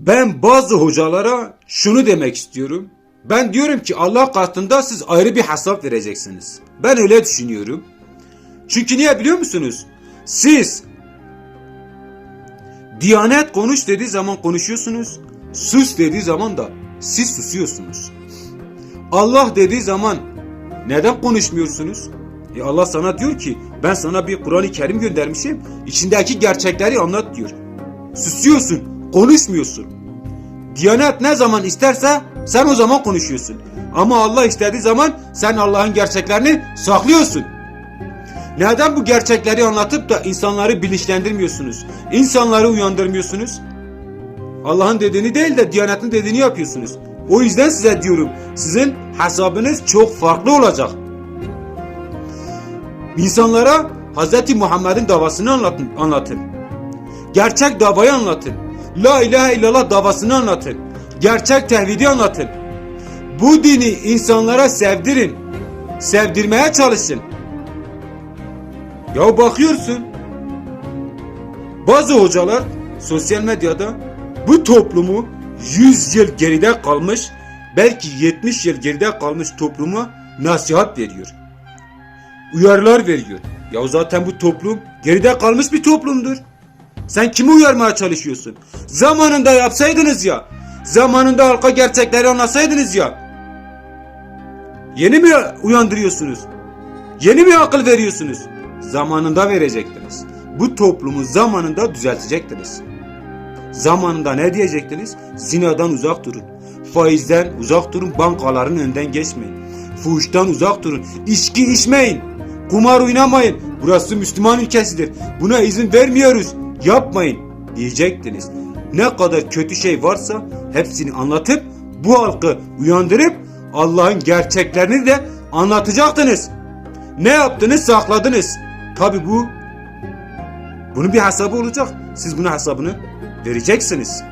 Ben bazı hocalara şunu demek istiyorum. Ben diyorum ki Allah katında siz ayrı bir hesap vereceksiniz. Ben öyle düşünüyorum. Çünkü niye biliyor musunuz? Siz Diyanet konuş dediği zaman konuşuyorsunuz. Sus dediği zaman da siz susuyorsunuz. Allah dediği zaman neden konuşmuyorsunuz? E Allah sana diyor ki ben sana bir Kur'an-ı Kerim göndermişim. İçindeki gerçekleri anlat diyor. Susuyorsun, konuşmuyorsun. Diyanet ne zaman isterse sen o zaman konuşuyorsun. Ama Allah istediği zaman sen Allah'ın gerçeklerini saklıyorsun. Neden bu gerçekleri anlatıp da insanları bilinçlendirmiyorsunuz? İnsanları uyandırmıyorsunuz? Allah'ın dediğini değil de Diyanet'in dediğini yapıyorsunuz. O yüzden size diyorum sizin hesabınız çok farklı olacak. İnsanlara Hz. Muhammed'in davasını anlatın, anlatın. Gerçek davayı anlatın. La ilahe illallah davasını anlatın. Gerçek tevhidi anlatın. Bu dini insanlara sevdirin. Sevdirmeye çalışın. Ya bakıyorsun. Bazı hocalar sosyal medyada bu toplumu 100 yıl geride kalmış, belki 70 yıl geride kalmış topluma nasihat veriyor. Uyarılar veriyor. Ya zaten bu toplum geride kalmış bir toplumdur. Sen kimi uyarmaya çalışıyorsun? Zamanında yapsaydınız ya. Zamanında halka gerçekleri anlatsaydınız ya. Yeni mi uyandırıyorsunuz? Yeni mi akıl veriyorsunuz? Zamanında verecektiniz. Bu toplumu zamanında düzeltecektiniz. Zamanında ne diyecektiniz? Zinadan uzak durun. Faizden uzak durun. Bankaların önden geçmeyin. Fuhuştan uzak durun. İçki içmeyin. Kumar oynamayın. Burası Müslüman ülkesidir. Buna izin vermiyoruz. Yapmayın diyecektiniz. Ne kadar kötü şey varsa hepsini anlatıp bu halkı uyandırıp Allah'ın gerçeklerini de anlatacaktınız. Ne yaptınız sakladınız. Tabi bu bunun bir hesabı olacak. Siz bunun hesabını vereceksiniz.